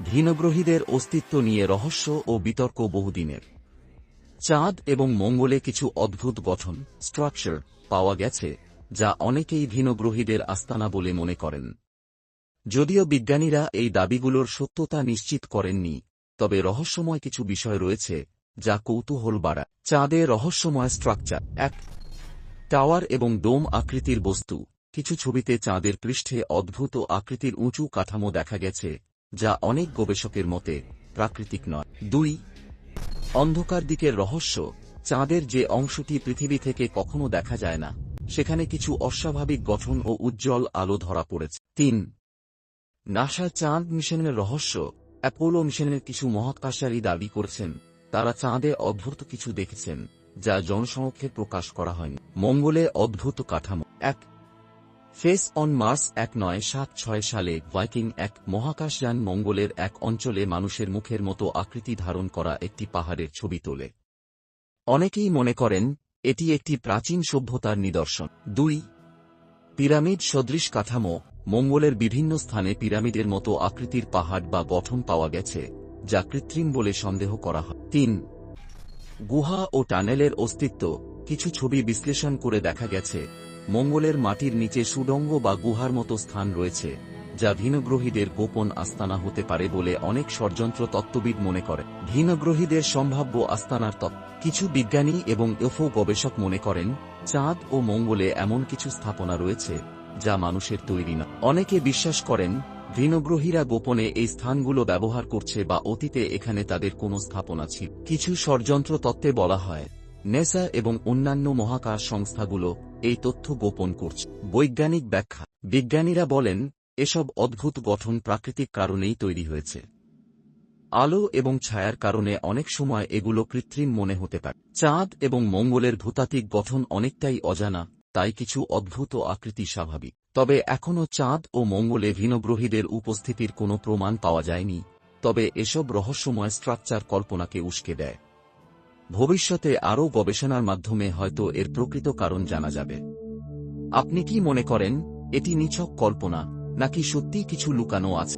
ভিনগ্রহীদের অস্তিত্ব নিয়ে রহস্য ও বিতর্ক বহুদিনের। চাঁদ এবং মঙ্গলে কিছু অদ্ভুত গঠন স্ট্রাকচার পাওয়া গেছে, যা অনেকেই ভিনগ্রহীদের আস্তানা বলে মনে করেন। যদিও বিজ্ঞানীরা এই দাবিগুলোর সত্যতা নিশ্চিত করেননি, তবে রহস্যময় কিছু বিষয় রয়েছে, যা কৌতূহল বাড়া চাঁদে রহস্যময় স্ট্রাকচার এক টাওয়ার এবং ডোম আকৃতির বস্তু। কিছু ছবিতে চাঁদের পৃষ্ঠে অদ্ভুত আকৃতির উঁচু কাঠামো দেখা গেছে যা অনেক গবেষকের মতে প্রাকৃতিক নয়। দুই, অন্ধকার দিকের রহস্য, চাঁদের যে অংশটি পৃথিবী থেকে কখনো দেখা যায় না, সেখানে কিছু অস্বাভাবিক গঠন ও উজ্জ্বল আলো ধরা পড়েছে। তিন নাসা চাঁদ মিশনের রহস্য, অ্যাপোলো মিশনের কিছু মহাকাশচারী দাবি করেছেন, তারা চাঁদে অদ্ভুত কিছু দেখেছেন, যা জনসমক্ষে প্রকাশ করা হয়নি। মঙ্গলে অদ্ভুত কাঠামো। এক ফেস অন মার্স এক নয় সাত ছয় সালে ভাইকিং এক মহাকাশযান মঙ্গলের এক অঞ্চলে মানুষের মুখের মতো আকৃতি ধারণ করা একটি পাহাড়ের ছবি তোলে। অনেকেই মনে করেন, এটি একটি প্রাচীন সভ্যতার নিদর্শন। দুই, পিরামিড সদৃশ কাঠামো, মঙ্গলের বিভিন্ন স্থানে পিরামিডের মতো আকৃতির পাহাড় বা গঠন পাওয়া গেছে, যা কৃত্রিম বলে সন্দেহ করা হয়। তিন, গুহা ও টানেলের অস্তিত্ব, কিছু ছবি বিশ্লেষণ করে দেখা গেছে মঙ্গলের মাটির নিচে সুডঙ্গ বা গুহার মতো স্থান রয়েছে, যা ভিনগ্রহীদের গোপন আস্তানা হতে পারে বলে অনেক ষড়যন্ত্র তত্ত্ববিদ মনে করে। ভিনগ্রহীদের সম্ভাব্য আস্তানার তত্ত্ব, কিছু বিজ্ঞানী এবং এফও গবেষক মনে করেন, চাঁদ ও মঙ্গলে এমন কিছু স্থাপনা রয়েছে, যা মানুষের তৈরি না। অনেকে বিশ্বাস করেন, ভিনগ্রহীরা গোপনে এই স্থানগুলো ব্যবহার করছে বা অতীতে এখানে তাদের কোনো স্থাপনা ছিল। কিছু ষড়যন্ত্র তত্ত্বে বলা হয় নেসা এবং অন্যান্য মহাকাশ সংস্থাগুলো এই তথ্য গোপন করছে। বৈজ্ঞানিক ব্যাখ্যা। বিজ্ঞানীরা বলেন, এসব অদ্ভুত গঠন প্রাকৃতিক কারণেই তৈরি হয়েছে। আলো এবং ছায়ার কারণে অনেক সময় এগুলো কৃত্রিম মনে হতে পারে। চাঁদ এবং মঙ্গলের ভূতাত্ত্বিক গঠন অনেকটাই অজানা, তাই কিছু অদ্ভুত আকৃতি স্বাভাবিক। তবে এখনও চাঁদ ও মঙ্গলে ভিনগ্রহীদের উপস্থিতির কোনো প্রমাণ পাওয়া যায়নি। তবে এসব রহস্যময় স্ট্রাকচার কল্পনাকে উস্কে দেয়। ভবিষ্যতে আরও গবেষণার মাধ্যমে হয়তো এর প্রকৃত কারণ জানা যাবে। আপনি কি মনে করেন, এটি নিছক কল্পনা, নাকি সত্যি কিছু লুকানো আছে?